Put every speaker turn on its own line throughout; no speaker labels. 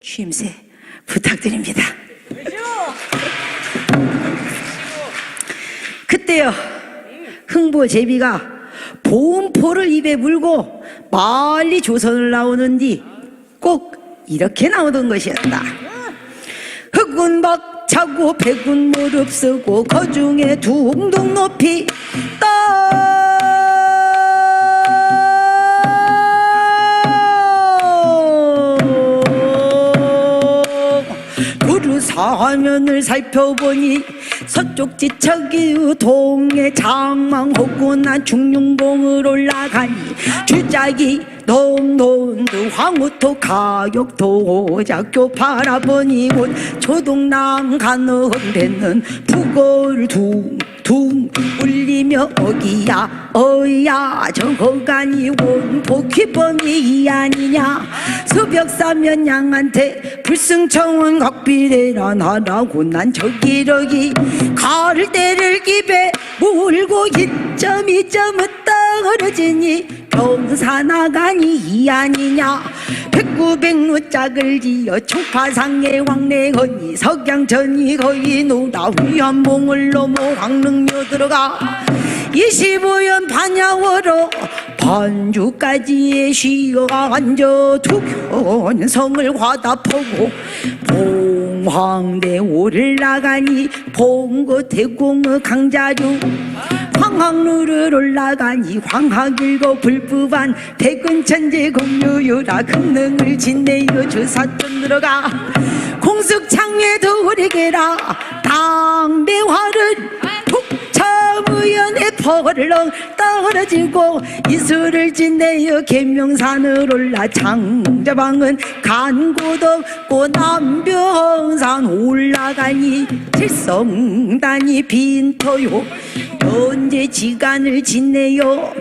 취임새 부탁드립니다. 그때요 흥보 제비가 보음포를 입에 물고 멀리 조선을 나오는 뒤꼭 이렇게 나오던 것이었다. 흑운 박 차고 백운 무릎 쓰고 거중에 둥둥 높이 떠 사면을 살펴보니 서쪽 지척이 동해 장망호구나 중룡봉을 올라가니 주작이 동동도 황후토 가격도 작교 바라보니 곧 조동남 가는데는 북을 둥둥 울리며 어기야 어야 저거가니 원포 기범이 이 아니냐? 수벽사면 양한테 불승청은 각비대라 나라고 난 저기러기 가를 때를 입에 물고 이점 이점은 떨어지니 병사 나가니 이 아니냐? 백구백루 짝을 지어 총파상에 왕래거니 석양천이 거의 노다 위안봉을 넘어 황릉려 들어가 25연 반야워로 쉬어가 앉아 두견성을 화답하고 봉황대 올라가니 봉고 대공의 강자주 황학루를 올라가니 황학일고 불법한 백은천재 공유유라 금능을 짓내요 주사점 들어가 공숙창에 도리게라 당대화를 펄렁 떨어지고 이슬을 짓내어 계명산을 올라 장자방은 간고덕고 남병산 올라가니 칠성단이 빈터요. 언제 지간을 짓내요?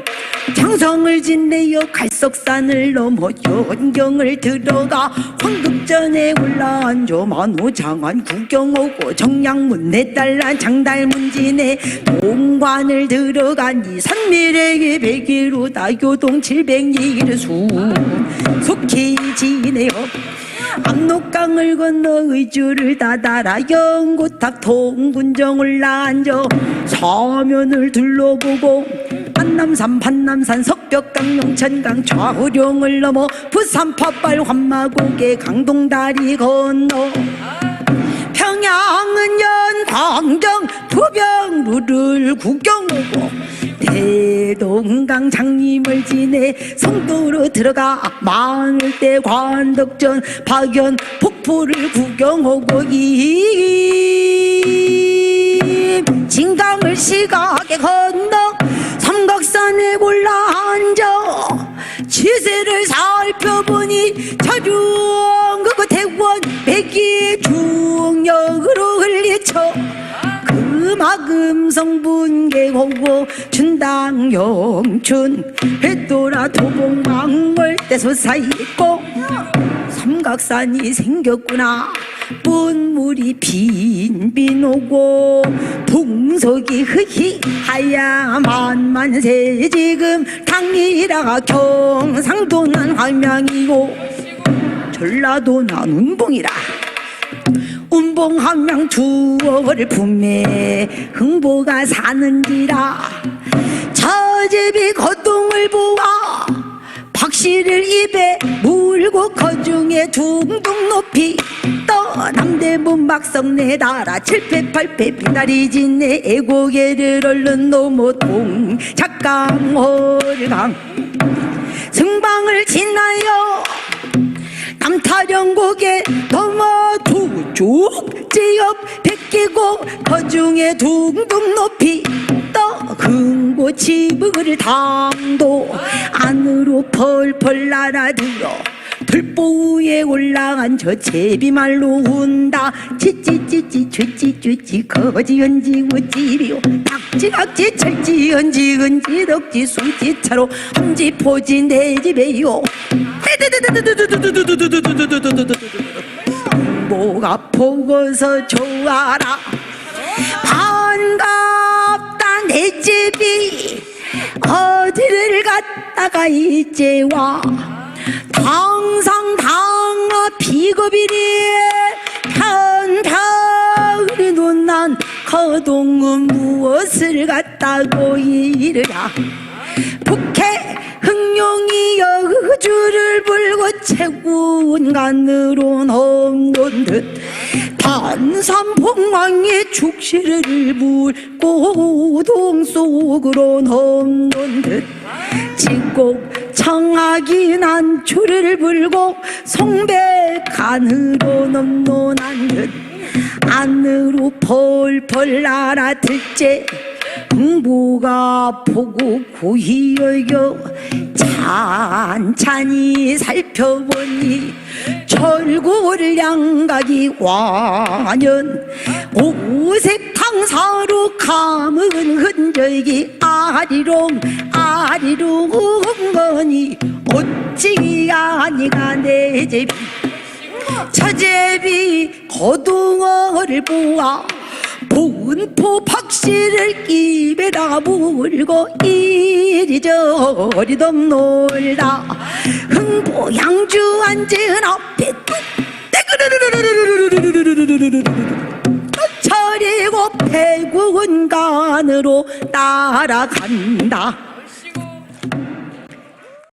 장성을 짓내요. 갈석산을 넘어 연경을 들어가 황급전에 올라앉아 만호장안 구경오고 정량문 내딸란 장달문 지내 동관을 들어 가니 산미래기 백이로 다교동 칠백리를 수. 속히 지내요 압록강을 건너 의주를 다다라 영고탑 통군정 올라앉아 서면을 둘러보고 한남산 판남산 석벽강 용천강 좌우령을 넘어 부산 팥발 환마고개 강동다리 건너 평양은 연광정 부병루를 구경오고 대동강 장님을 지내 성도로 들어가 마을대 관덕전 박연 폭포를 구경오고 이 진강을 시각에 건너 삼각산에 올라 앉아 지세를 살펴보니 자중 금화금성 분계고고 춘당 영춘 회도라 도봉망월 대소사 있고 삼각산이 생겼구나. 분물이 빈빈 오고 풍속이 흐히 하야만만세 지금 당리라가 경상도는 함양이고 전라도는 운봉이라. 운 봉 함양 주어를 품에 흥보가 사는지라. 저 집이 거동을 보아 박씨를 입에 물고 거중에 둥둥 높이 떠 남대문 막성내 달아 칠패 팔패 비다리 짓네 애고개를 얼른 넘어 동 작강호강. 승방을 지나요 남타령곡에 쪽 지역 베끼고 거중에 둥둥 높이 떠 금고 지붕을 당도 안으로 펄펄 날아들어 들보 위에 올라간 저 제비 말로 운다 찌찌찌찌 쥐찌쥐찌 거지언지 우찌리오 닭지각지 철지언지 은지 덕지 수지차로 함지포지 내 집에요 뭐가 보고서 좋아라. 반갑다 내 집이. 어디를 갔다가 이제 와. 당상당하 비겁이니. 편편히 논난 거동은 무엇을 갖다고 이르라 북해 흥룡이 여 주를 불고 채군간으로 넘는 듯 단산봉왕의 축시를 물고 동 속으로 넘는 듯 진곡 청하기 난초를 불고 송백간으로 넘노난 듯 안으로 펄펄 날아 들째 흥부가 보고 고히 여겨 찬찬히 살펴보니 철골 양각이 완연 오색 탕사로 감은 흔적이 아리롱 아리롱 거니 어찌 아니가 내 제비. 처제비 거둥어를 보아 본포 박씨를 입에다 물고 이리저리 덤놀다. 흥보 양주 앉은 앞에 저리고 태군간으로 따라간다